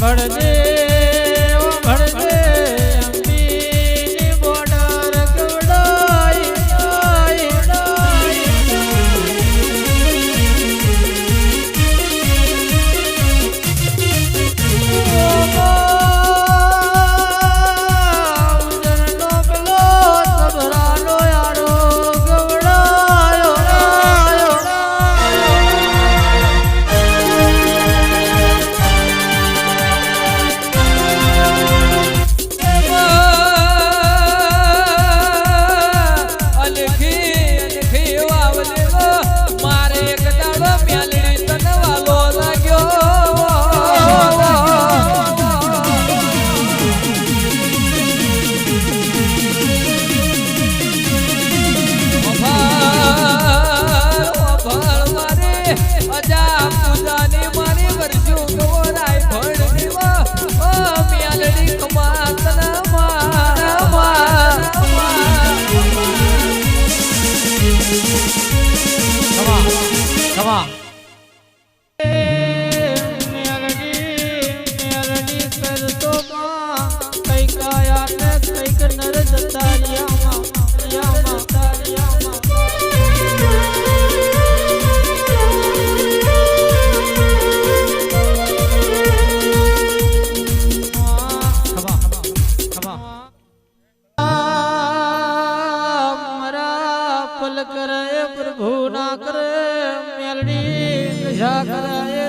સાંભળજે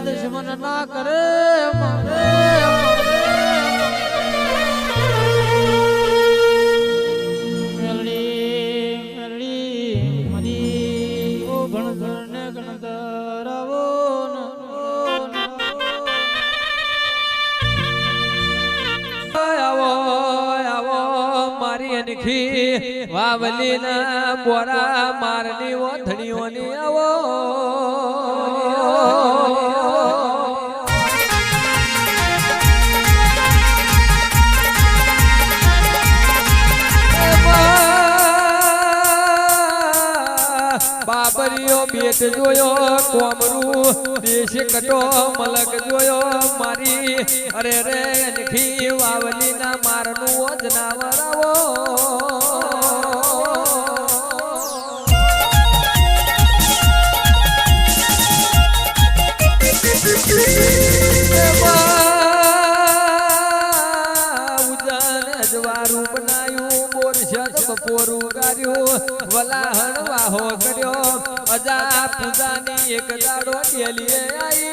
દુશ્મન ના કરે મારે અનખી વાવલી ના બોરા મારની ઓથણીઓની આવો બાબરીઓ બેટ જોયો કોમરું દેશ કટો, મલક જોયો, મારી અરે રે વાવલી ના મારનું જ અજવારું ગાર્યું વલાહણ વાહો કર્યો. અજા પૂજાની એક દાડો કેલીએ આવી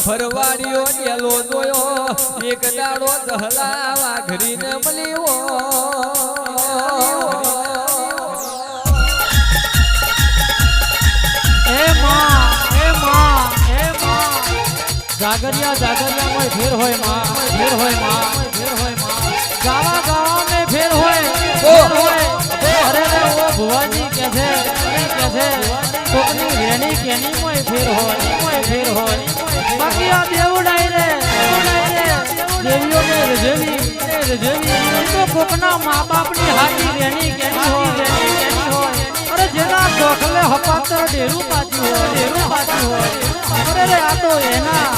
ફરવાડીઓ ડેલો જોયો એક દાડો દહલા વાઘરીને મળ્યો. જાગરિયા જાગરિયા માં ફેર હોયમાં ફેર હોયમાં ફેર હોયમાં. ગાવા ગાવા મે ફેર હોય ફેર હોય. અરે રે ઓ ભુવાજી કે છે કે છે. કોકની વેણી કેની મોય ફેર હોય મોય ફેર હોય. બાકી આ દેવડાઈ રે દેવડાઈ રે. દેવીઓ ને રજેવી રજેવી તો કોકના મા બાપની હાથી વેણી કેની હોય કેની હોય. અરે જેના ડોખલે હપાતર ડેરું પાચ્યું હોય ડેરું પાચ્યું હોય. અરે રે આ તો એના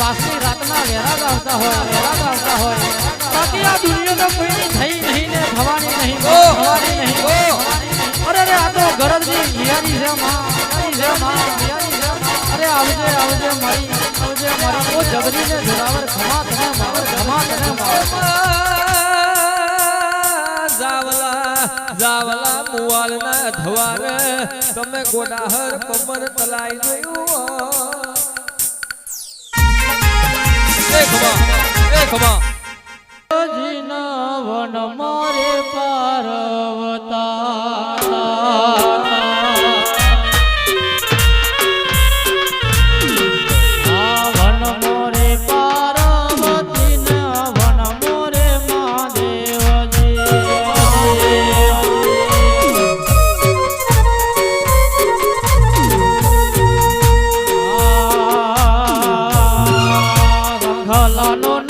પાસની રાતના વેરા ગાવતા હોય વેરા ગાવતા હોય. બાકી આ દુનિયામાં કોઈની થઈ નહીં ને થવાની નહીં થવાની નહીં અરે રે આ તો ગરજની હિયારી છે માં હિયારી છે માં હિયારી આવજે આવજે મારી આવજે મારી. ઓ જગદીને જોરાવર ખમા તને માવર ખમા તને માવર. જાવલા જાવલા મુવાલ ના ધવાર તમે ગોડાહર કમર તલાઈ જોયું એ ખમા એ ખમા. જીના વન મારે la, no.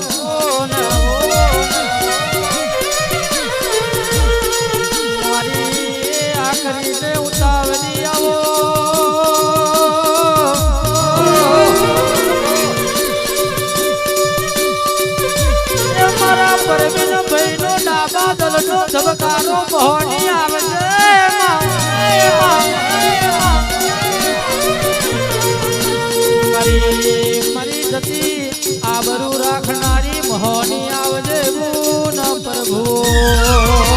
પરમીન ભઈનો ડાબા દલનો ધબકારો પહોણી આવજે મરી રાખનારી મહોની આવજે મૂન પ્રભુ.